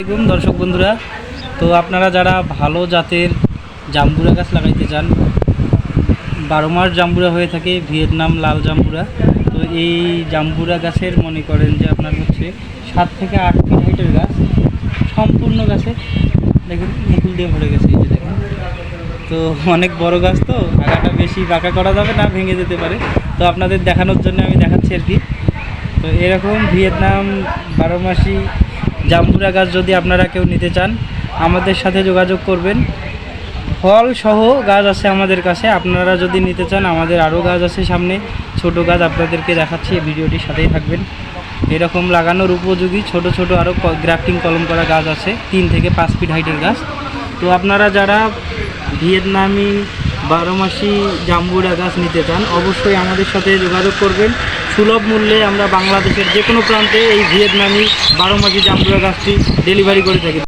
আসসালামাইকুম দর্শক বন্ধুরা। তো আপনারা যারা ভালো জাতের জাম্বুরা গাছ লাগাইতে চান, বারো মাস জাম্বুরা হয়ে থাকে ভিয়েতনাম লাল জাম্বুরা। তো এই জাম্বুরা গাছের মনে করেন যে আপনার হচ্ছে সাত থেকে আট ফিট হাইটের গাছ, সম্পূর্ণ গাছে। দেখুন, মুকুল দিয়ে ভরে গেছে এই যে দেখুন। তো অনেক বড় গাছ তো আগাটা বেশি বাঁকা করা যাবে না, ভেঙে যেতে পারে। তো আপনাদের দেখানোর জন্য আমি দেখাচ্ছি আর কি। তো এরকম ভিয়েতনাম বারো মাসি জাম্বুরা গাছ যদি আপনারা কেউ নিতে চান, আমাদের সাথে যোগাযোগ করবেন। ফল সহ গাছ আছে আমাদের কাছে, আপনারা যদি নিতে চান, আমাদের আরও গাছ আছে সামনে। ছোট গাছ আপনাদেরকে দেখাচ্ছি, এই ভিডিওটির সাথেই থাকবেন। এরকম লাগানোর উপযোগী ছোট ছোট আরও গ্রাফটিং কলম করা গাছ আছে, তিন থেকে পাঁচ ফিট হাইটের গাছ। তো আপনারা যারা ভিয়েতনামি বারো মাসি জাম্বুরা গাছ নিতে চান, অবশ্যই আমাদের সাথে যোগাযোগ করবেন। সুলভ মূল্যে আমরা বাংলাদেশের যে কোনো প্রান্তে এই ভিয়েতনামি বারো মাসি জাম্বুরা গাছটি ডেলিভারি করে থাকি।